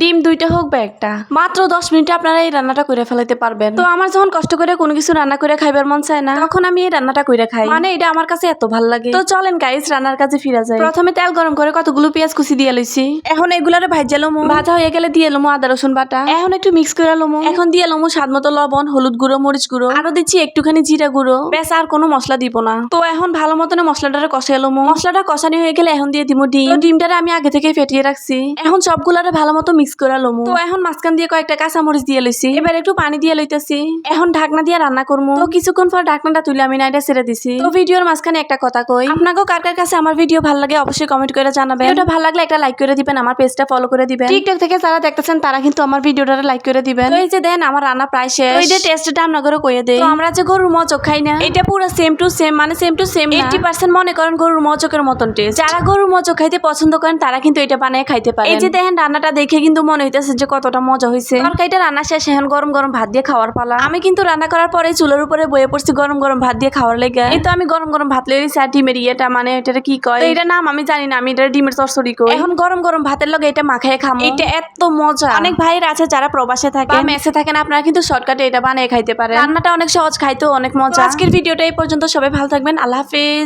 ডিম দুইটা হোক বা একটা। মাত্র দশ মিনিটে আপনারা এই রান্নাটা করে ফেলাইতে পারবেন। তো আমার যখন কষ্ট করে কোনো কিছু রান্না করে খাইবার মন চায় না তখন আমি এই রান্নাটা করে খাই। মানে এটা আমার কাছে এত ভালো লাগে। তো চলেন গাইস রান্নার কাছে ফিরা যায় প্রথমে তেল গরম করে কতগুলো পেঁয়াজ কুচি দিয়ে লইছি। এখন এগুলারে ভাজা লমু। ভাজা হয়ে গেলে দিয়ে লমু আদা রসুন বাটা। এখন একটু মিক্স করে লমু। এখন দিয়ে লমু স্বাদ মতো লবণ হলুদ গুঁড়ো মরিচ গুঁড়ো। আরও দিচ্ছি একটুখানি জিরা গুঁড়ো। ব্যাস আর কোনো মশলা দিব না। তো এখন ভালো মতন মশলাটারে কষাই লমু। মশলাটা কষানি হয়ে গেলে এখন দিয়ে দিব ডিম। তো ডিমটারে আমি আগে থেকে ফেটিয়ে রাখছি। এখন সবগুলারে ভালো মতো মিক্স করে লমু। তো এখন মাঝখান দিয়ে কয়েকটা কাঁচা মরিচ দিয়ে লইছি। এবার একটু পানি দিয়ে লইতেছি। এখন ঢাকনা দিয়ে রান্না করব তো কিছুক্ষণ পর ঢাকনাটা তুলে আমি নাইটা ছেড়ে দিছি। তো ভিডিওর মাঝখানে একটা কথা কই। আপনাকেও কার কার কাছে আমার ভিডিও ভালো লাগে অবশ্যই কমেন্ট করে জানাবেন। এটা ভালো লাগলে একটা লাইক করে দিবেন আমার পেজটা ফলো করে দিবেন। টিকটক থেকে যারা দেখতেছেন তারা কিন্তু আমার ভিডিওটা লাইক করে দিবেন। তো এই যে দেন আমার রান্না প্রায় শেষ। তো এই যে টেস্টটা আমরা করে কইয়ে দেই। তো আমরা যে গরুর মচক খাই না এটা পুরো সেম টু সেম মানে same to same eighty percent মনে করেন গরুর মচকের মতন টেস্ট যারা গরুর মচক খাইতে পছন্দ করেন তারা কিন্তু এটা বানিয়ে খাইতে পারে এই যে দেখেন রান্নাটা দেখে কিন্তু মনে হইতেছে যে কতটা মজা হয়েছে তরকারিটা রান্না শেষ এখন গরম গরম ভাত দিয়ে খাওয়ার পালা। আমি কিন্তু রান্না করার পরে চুলের উপরে বয়ে পড়ছি গরম গরম ভাত দিয়ে খাওয়ার লেগে। এই তো আমি গরম গরম ভাত লেগে আর ডিমের ইয়েটা মানে এটা কি কয়? এটা নাম আমি জানি না আমি এটা ডিমের চরচড়ি কই। এখন গরম গরম ভাতের লগে এটা মাখায় খামো। এটা এত মজা। অনেক ভাইয়ের আছে যারা প্রবাসে থাকে। বা মেসে থাকেন আপনারা কিন্তু শর্টকাটে এটা বানিয়ে খাইতে পারেন। রান্নাটা অনেক সহজ খাইতেও অনেক মজা। আজকের ভিডিওটা এই পর্যন্ত সবাই ভালো থাকবেন আল্লাহ হাফেজ।